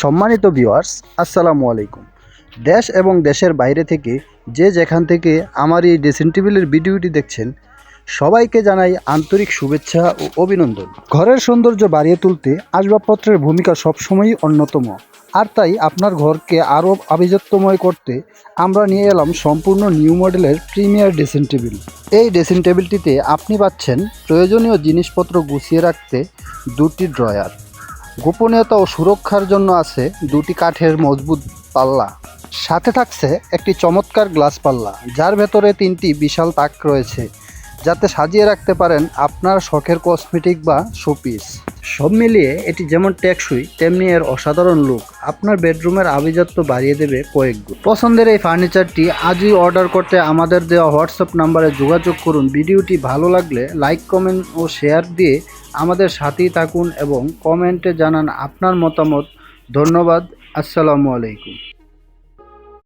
সম্মানিত ভিউয়ার্স আসসালামু আলাইকুম। দেশ এবং দেশের বাইরে থেকে যে যেখান থেকে আমার এই ড্রেসিং টেবিলের ভিডিওটি দেখছেন, সবাইকে জানাই আন্তরিক শুভেচ্ছা ও অভিনন্দন। ঘরের সৌন্দর্য বাড়িয়ে তুলতে আসবাবপত্রের ভূমিকা সবসময়ই অন্যতম। আর তাই আপনার ঘরকে আরও আভিজাত্যময় করতে আমরা নিয়ে এলাম সম্পূর্ণ নিউ মডেলের প্রিমিয়ার ড্রেসিং টেবিল এই ড্রেসিং টেবিলটিতে আপনি পাচ্ছেন প্রয়োজনীয় জিনিসপত্র গুছিয়ে রাখতে দুটি ড্রয়ার। গোপনীয়তা ও সুরক্ষার জন্য আছে দুটি কাঠের মজবুত পাল্লা। সাথে থাকছে একটি চমৎকার গ্লাস পাল্লা, যার ভেতরে তিনটি বিশাল তাক রয়েছে, যাতে সাজিয়ে রাখতে পারেন আপনার শখের কসমেটিক বা শোপিস। সব মিলিয়ে এটি যেমন টেকসই, তেমনি এর অসাধারণ লুক। আপনার বেডরুমের আভিজাত্য বাড়িয়ে দেবে কয়েকগুণ পছন্দের এই ফার্নিচারটি আজই অর্ডার করতে আমাদের দেওয়া হোয়াটসঅ্যাপ নাম্বারে যোগাযোগ করুন। ভিডিওটি ভালো লাগলে লাইক, কমেন্ট ও শেয়ার দিয়ে আমাদের সাথেই থাকুন এবং কমেন্টে জানান আপনার মতামত। ধন্যবাদ। আসসালামু আলাইকুম।